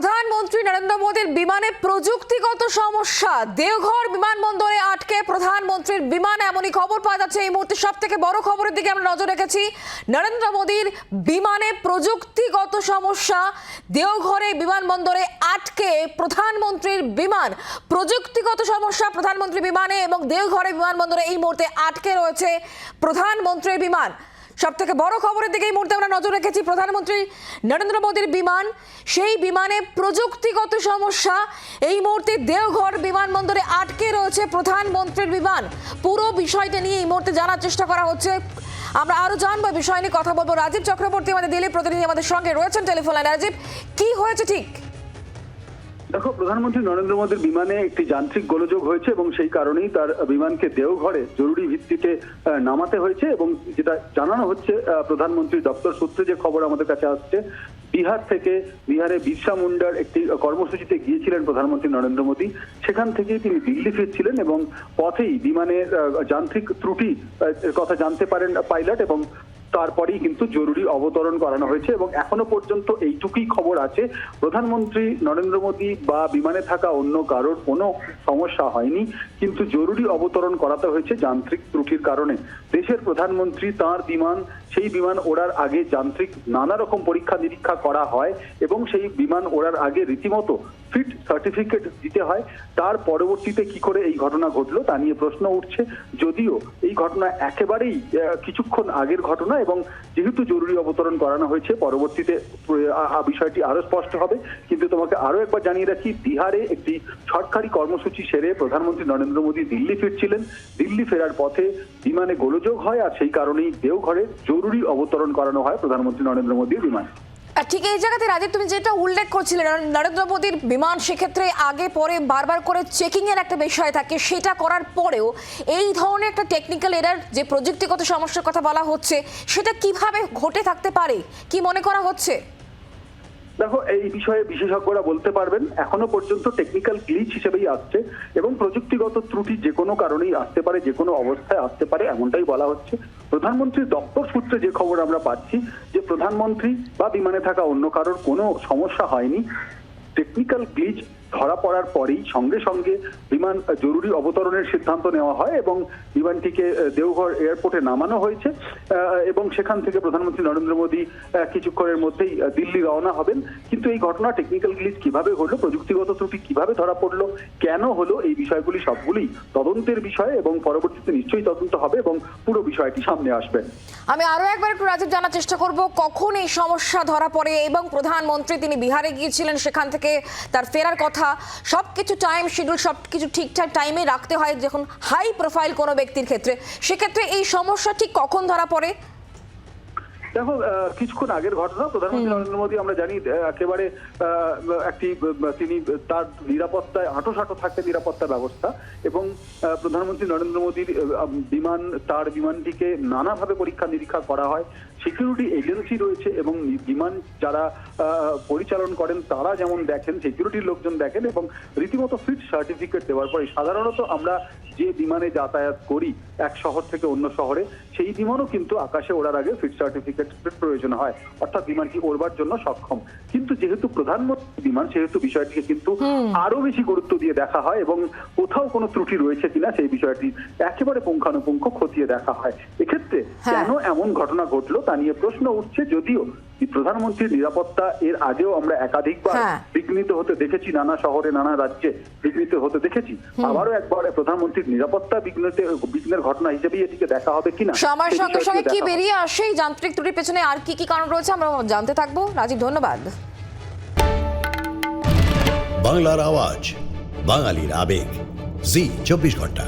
প্রধানমন্ত্রী নরেন্দ্র মোদীর বিমানে প্রযুক্তিগত সমস্যা। দেওঘর বিমানবন্দরে আটকে প্রধানমন্ত্রীর বিমান এমনই খবর পাওয়া যাচ্ছে। এই মুহূর্তে সব থেকে বড় খবরের দিকে আমরা নজর রেখেছি। নরেন্দ্র মোদীর বিমানে প্রযুক্তিগত সমস্যা। দেওঘরে বিমানবন্দরে আটকে প্রধানমন্ত্রীর বিমান। প্রযুক্তিগত সমস্যা প্রধানমন্ত্রী বিমানে এবং দেওঘরে বিমানবন্দরে এই মুহূর্তে আটকে রয়েছে প্রধানমন্ত্রীর বিমান। সব থেকে বড় খবরের দিকে এই মুহূর্তে আমরা নজর রেখেছি প্রধানমন্ত্রী নরেন্দ্র মোদীর বিমান। সেই বিমানে প্রযুক্তিগত সমস্যা। এই মুহূর্তে দেওঘর বিমানবন্দরে আটকে রয়েছে প্রধানমন্ত্রীর বিমান। পুরো বিষয়টা নিয়ে এই মুহূর্তে জানার চেষ্টা করা হচ্ছে। আমরা আরও জানব বিষয় নিয়ে কথা বলব। রাজীব চক্রবর্তী আমাদের দিল্লি প্রতিনিধি আমাদের সঙ্গে রয়েছেন টেলিফোন রাজীব, কি হয়েছে ঠিক? দেখো প্রধানমন্ত্রী নরেন্দ্র মোদীর বিমানে একটি যান্ত্রিক গোলযোগ হয়েছে এবং সেই কারণেই তার বিমানকে দেওঘরে জরুরি ভিত্তিতে নামাতে হয়েছে এবং যেটা জানানো হচ্ছে আহ, প্রধানমন্ত্রীর দপ্তর সূত্রে যে খবর আমাদের কাছে আসছে বিহার থেকে বিহারে বিরসা মুন্ডার একটি কর্মসূচিতে গিয়েছিলেন প্রধানমন্ত্রী নরেন্দ্র মোদী। সেখান থেকেই তিনি দিল্লি ফিরছিলেন এবং পথেই বিমানের যান্ত্রিক ত্রুটি কথা জানতে পারেন পাইলট এবং তারপরেই কিন্তু জরুরি অবতরণ করানো হয়েছে এবং এখনও পর্যন্ত এইটুকুই খবর আছে। প্রধানমন্ত্রী নরেন্দ্র মোদী বা বিমানে থাকা অন্য কারোর কোনো সমস্যা হয়নি, কিন্তু জরুরি অবতরণ করাতে হয়েছে যান্ত্রিক ত্রুটির কারণে। দেশের প্রধানমন্ত্রী তার বিমান, সেই বিমান ওড়ার আগে যান্ত্রিক নানা রকম পরীক্ষা নিরীক্ষা করা হয় এবং সেই বিমান ওড়ার আগে রীতিমতো ফিট সার্টিফিকেট দিতে হয়। তার পরবর্তীতে কি করে এই ঘটনা ঘটলো তা নিয়ে প্রশ্ন উঠছে। যদিও এই ঘটনা একেবারেই কিছুক্ষণ আগের ঘটনা এবং যেহেতু জরুরি অবতরণ করানো হয়েছে, পরবর্তীতে বিষয়টি আরও স্পষ্ট হবে। কিন্তু তোমাকে আরও একবার জানিয়ে রাখি, বিহারে একটি সরকারি কর্মসূচি সেরে প্রধানমন্ত্রী নরেন্দ্র মোদী দিল্লি ফিরছিলেন। দিল্লি ফেরার পথে বিমানে গোলযোগ হয় আর সেই কারণেই দেওঘরে জরুরি অবতরণ করানো হয় প্রধানমন্ত্রী নরেন্দ্র মোদীর বিমান। ঠিক এই জায়গাতে রাজীব, তুমি যেটা উল্লেখ করছিলে নরেন- নরেন্দ্র মোদীর বিমান সেক্ষেত্রে আগে পরে বারবার করে চেকিং এর একটা বিষয় থাকে, সেটা করার পরেও এই ধরনের একটা টেকনিক্যাল এরার যে প্রযুক্তিগত সমস্যার কথা বলা হচ্ছে, সেটা কীভাবে ঘটে থাকতে পারে? কি মনে করা হচ্ছে? দেখো, এই বিষয়ে বিশেষজ্ঞরা বলতে পারবেন, এখনও পর্যন্ত টেকনিক্যাল গ্লিচ হিসেবেই আসছে এবং প্রযুক্তিগত ত্রুটি যে কোনো কারণেই আসতে পারে, যে কোনো অবস্থায় আসতে পারে, এমনটাই বলা হচ্ছে। প্রধানমন্ত্রীর দপ্তর সূত্রে যে খবর আমরা পাচ্ছি, যে প্রধানমন্ত্রী বা বিমানে থাকা অন্য কারোর কোনো সমস্যা হয়নি টেকনিক্যাল গ্লিচ ধরা পড়ার পরেই সঙ্গে সঙ্গে বিমান জরুরি অবতরণের সিদ্ধান্ত নেওয়া হয় এবং বিমানটিকে দেওঘর এয়ারপোর্টে নামানো হয়েছে এবং সেখান থেকে প্রধানমন্ত্রী নরেন্দ্র মোদী কিছুক্ষণের মধ্যেই দিল্লি রওনা হবেন। কিন্তু এই ঘটনা টেকনিক্যাল গ্লিচ কীভাবে হলো, প্রযুক্তিগত ত্রুটি কীভাবে ধরা পড়ল, কেন হলো, এই বিষয়গুলি সবগুলি তদন্তের বিষয় এবং পরবর্তীতে নিশ্চয়ই তদন্ত হবে এবং পুরো বিষয়টি সামনে আসবে। আমি আরও একবার একটু রাজীব জানার চেষ্টা করব, কখন এই সমস্যা ধরা পড়ে এবং প্রধানমন্ত্রী তিনি বিহারে গিয়েছিলেন সেখান থেকে তার ফেরার কথা সবকিছু টাইম শিডিউল সবকিছু ঠিকঠাক টাইমে রাখতে হয় যখন হাই প্রোফাইল কোনো ব্যক্তির ক্ষেত্রে। সেক্ষেত্রে এই সমস্যা ঠিক কখন ধরা পড়ে? দেখো কিছুক্ষণ আগের ঘটনা। প্রধানমন্ত্রী নরেন্দ্র মোদী আমরা জানি একেবারে একটি তিনি তার নিরাপত্তায় আঁটোসাঁটো থাকে নিরাপত্তা ব্যবস্থা এবং প্রধানমন্ত্রী নরেন্দ্র মোদীর বিমান তার বিমানটিকে নানাভাবে পরীক্ষা নিরীক্ষা করা হয়। সিকিউরিটি এজেন্সি রয়েছে এবং বিমান যারা আহ, পরিচালন করেন তারা যেমন দেখেন সিকিউরিটির লোকজন দেখেন এবং রীতিমতো ফিট সার্টিফিকেট দেওয়ার পরে সাধারণত আমরা যে বিমানে যাতায়াত করি এক শহর থেকে অন্য শহরে সেই বিমানও কিন্তু আকাশে ওড়ার আগে ফিট সার্টিফিকেট প্রয়োজন হয়। অর্থাৎ বিমানটি ওড়বার জন্য সক্ষম। কিন্তু যেহেতু প্রধানমন্ত্রী বিমান সেহেতু বিষয়টিকে কিন্তু আরও বেশি গুরুত্ব দিয়ে দেখা হয় এবং কোথাও কোনো ত্রুটি রয়েছে কিনা সেই বিষয়টি একেবারে পুঙ্খানুপুঙ্খ খতিয়ে দেখা হয়। এক্ষেত্রে হ্যাঁ। কেন এমন ঘটনা ঘটলো তা নিয়ে প্রশ্ন উঠছে যদিও প্রধানমন্ত্রীর নিরাপত্তা এর আগেও আমরা একাধিকবার হ্যাঁ। বিঘ্নিত হতে দেখেছি নানা শহরে নানা রাজ্যে বিঘ্নিত হতে দেখেছি। আবারও একবার প্রধানমন্ত্রীর নিরাপত্তা বিঘ্নিত বিঘ্নের ঘটনা হিসেবে এটিকে দেখা হবে কিনা সময়ের সঙ্গে সঙ্গে কি বেরিয়ে আসে এই যান্ত্রিক ত্রুটির পেছনে আর কি কি কারণ রয়েছে আমরা জানতে থাকব। রাজীব ধন্যবাদ। বাংলার আওয়াজ বাঙালির আবেগ জি চব্বিশ ঘণ্টা।